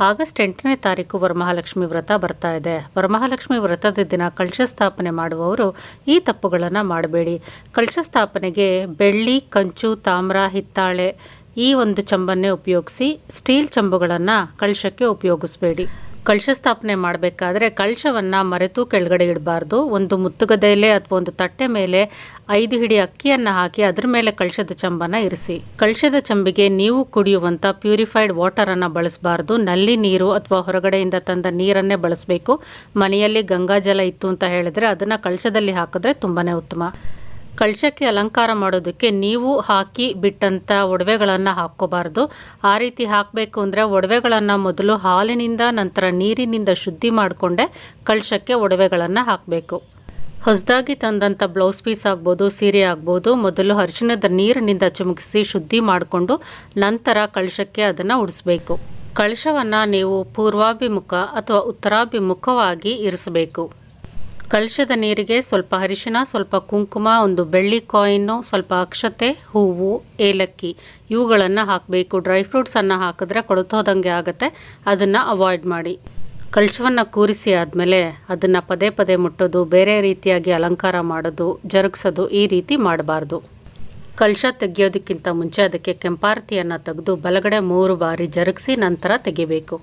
August ಎಂಟನೇ ತಾರೀಕು ವರಮಹಾಲಕ್ಷ್ಮಿ ವ್ರತ ಬರ್ತಾ ಇದೆ. ವರಮಹಾಲಕ್ಷ್ಮಿ ವ್ರತದ ದಿನ ಕಳಶ ಸ್ಥಾಪನೆ ಮಾಡುವವರು ಈ ತಪ್ಪುಗಳನ್ನು ಮಾಡಬೇಡಿ. ಕಳಶ ಸ್ಥಾಪನೆಗೆ ಬೆಳ್ಳಿ, ಕಂಚು, ತಾಮ್ರ, ಹಿತ್ತಾಳೆ ಈ ಒಂದು ಚಂಬನ್ನೇ ಉಪಯೋಗಿಸಿ ಸ್ಟೀಲ್ ಚಂಬುಗಳನ್ನು ಕಳಶಕ್ಕೆ ಉಪಯೋಗಿಸಬೇಡಿ. ಕಳಶ ಸ್ಥಾಪನೆ ಮಾಡಬೇಕಾದ್ರೆ ಕಳಶವನ್ನು ಮರೆತು ಕೆಳಗಡೆ ಇಡಬಾರ್ದು. ಒಂದು ಮುತ್ತುಗದೆಯಲ್ಲೇ ಅಥವಾ ಒಂದು ತಟ್ಟೆ ಮೇಲೆ ಐದು ಹಿಡಿ ಅಕ್ಕಿಯನ್ನು ಹಾಕಿ ಅದರ ಮೇಲೆ ಕಳಶದ ಚಂಬನ ಇರಿಸಿ. ಕಳಶದ ಚಂಬಿಗೆ ನೀವು ಕುಡಿಯುವಂಥ ಪ್ಯೂರಿಫೈಡ್ ವಾಟರನ್ನು ಬಳಸಬಾರ್ದು. ನಲ್ಲಿ ನೀರು ಅಥವಾ ಹೊರಗಡೆಯಿಂದ ತಂದ ನೀರನ್ನೇ ಬಳಸಬೇಕು. ಮನೆಯಲ್ಲಿ ಗಂಗಾಜಲ ಇತ್ತು ಅಂತ ಹೇಳಿದ್ರೆ ಅದನ್ನು ಕಳಶದಲ್ಲಿ ಹಾಕಿದ್ರೆ ತುಂಬಾ ಉತ್ತಮ. ಕಳಶಕ್ಕೆ ಅಲಂಕಾರ ಮಾಡೋದಕ್ಕೆ ನೀವು ಹಾಕಿ ಬಿಟ್ಟಂಥ ಒಡವೆಗಳನ್ನು ಹಾಕ್ಕೋಬಾರ್ದು. ಆ ರೀತಿ ಹಾಕಬೇಕು ಅಂದರೆ ಒಡವೆಗಳನ್ನು ಮೊದಲು ಹಾಲಿನಿಂದ, ನಂತರ ನೀರಿನಿಂದ ಶುದ್ಧಿ ಮಾಡಿಕೊಂಡೆ ಕಳಶಕ್ಕೆ ಒಡವೆಗಳನ್ನು ಹಾಕಬೇಕು. ಹೊಸದಾಗಿ ತಂದಂಥ ಬ್ಲೌಸ್ ಪೀಸ್ ಆಗ್ಬೋದು, ಸೀರೆ ಆಗ್ಬೋದು, ಮೊದಲು ಅರಿಶಿಣದ ನೀರಿನಿಂದ ಚಿಮುಕಿಸಿ ಶುದ್ಧಿ ಮಾಡಿಕೊಂಡು ನಂತರ ಕಳಶಕ್ಕೆ ಅದನ್ನು ಉಡಿಸ್ಬೇಕು. ಕಳಶವನ್ನು ನೀವು ಪೂರ್ವಾಭಿಮುಖ ಅಥವಾ ಉತ್ತರಾಭಿಮುಖವಾಗಿ ಇರಿಸಬೇಕು. ಕಳಶದ ನೀರಿಗೆ ಸ್ವಲ್ಪ ಅರಿಶಿನ ಸ್ವಲ್ಪ ಕುಂಕುಮ, ಒಂದು ಬೆಳ್ಳಿ ಕಾಯಿನ್ನು, ಸ್ವಲ್ಪ ಅಕ್ಷತೆ, ಹೂವು, ಏಲಕ್ಕಿ ಇವುಗಳನ್ನು ಹಾಕಬೇಕು. ಡ್ರೈ ಫ್ರೂಟ್ಸನ್ನು ಹಾಕಿದ್ರೆ ಕೊಳತೋದಂಗೆ ಆಗುತ್ತೆ. ಅದನ್ನು ಅವಾಯ್ಡ್ ಮಾಡಿ. ಕಳಶವನ್ನು ಕೂರಿಸಿ ಆದಮೇಲೆ ಅದನ್ನು ಪದೇ ಪದೇ ಮುಟ್ಟೋದು, ಬೇರೆ ರೀತಿಯಾಗಿ ಅಲಂಕಾರ ಮಾಡೋದು, ಜರುಗಿಸೋದು ಈ ರೀತಿ ಮಾಡಬಾರ್ದು. ಕಳಶ ತೆಗೆಯೋದಕ್ಕಿಂತ ಮುಂಚೆ ಅದಕ್ಕೆ ಕೆಂಪಾರತಿಯನ್ನು ತೆಗೆದು ಬಲಗಡೆ ಮೂರು ಬಾರಿ ಜರುಗಿಸಿ ನಂತರ ತೆಗಿಬೇಕು.